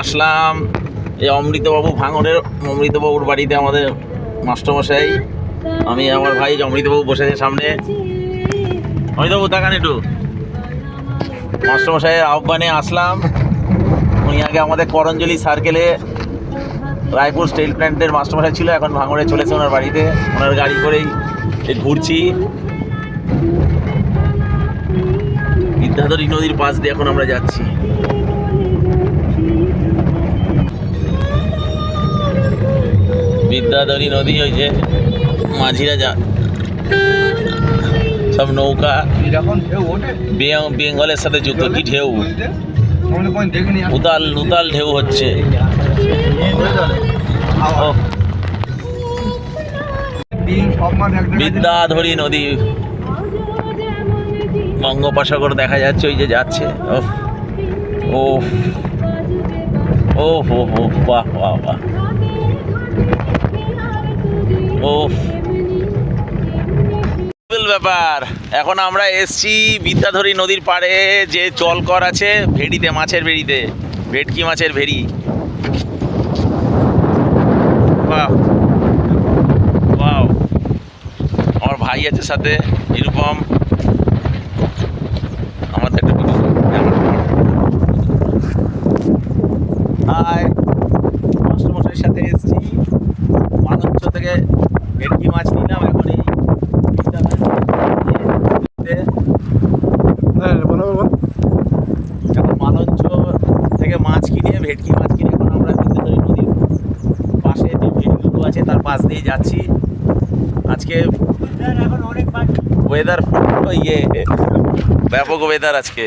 আসলাম। এই অমৃতবাবু ভাঙনের, অমৃতবাবুর বাড়িতে আমাদের মাস্টারমশাই, আমি আমার ভাই অমৃতবাবু বসে আছে সামনে। অমৃতবাবু, তাকান একটু। মাস্টারমশাইয়ের আহ্বানে আসলাম। উনি আগে আমাদের করঞ্জলি সার্কেলে রায়পুর স্টিল প্ল্যান্টের মাস্টারমশাই ছিল, এখন ভাঙড়ে চলেছে ওনার বাড়িতে। ওনার গাড়ি করেই ঘুরছি। বিদ্যাধরী নদীর পাশ দিয়ে এখন আমরা যাচ্ছি। বিদ্যাধরী নদী ওই যে মাঝিরা যা সব নৌকা। বেঙ্গলের সাথে যুক্ত কি ঢেউ? উতাল উতাল ঢেউ হচ্ছে। ও। বিদ্যাধরী নদী। বঙ্গোপসাগর দেখা যাচ্ছে ওই যে যাচ্ছে। ওফ ওফ ওফ ওফ বাহ বাহ বাহ। বিপুল ব্যাপার। এখন আমরা এসছি বিদ্যাধরী নদীর পাড়ে, যে জলকর আছে ভেড়িতে, মাছের ভেড়িতে। ভেটকি মাছের ভেড়ি। বাহ। আমার ভাই আছে সাথে, নিরুপম। আমাদের মাস্টারমশাইয়ের সাথে এসেছি। ভেটকি মাছ নিলাম এখন এই হ্যাঁ বলো এখন মালঞ্চ থেকে মাছ কিনে ভেটকি মাছ কিনে এখন আমরা বিদ্যাধরী নদীর পাশে যে ভেটকিগুলো আছে তার পাশ দিয়ে যাচ্ছি। আজকে ওয়েদার ইয়ে ব্যাপক ওয়েদার আজকে।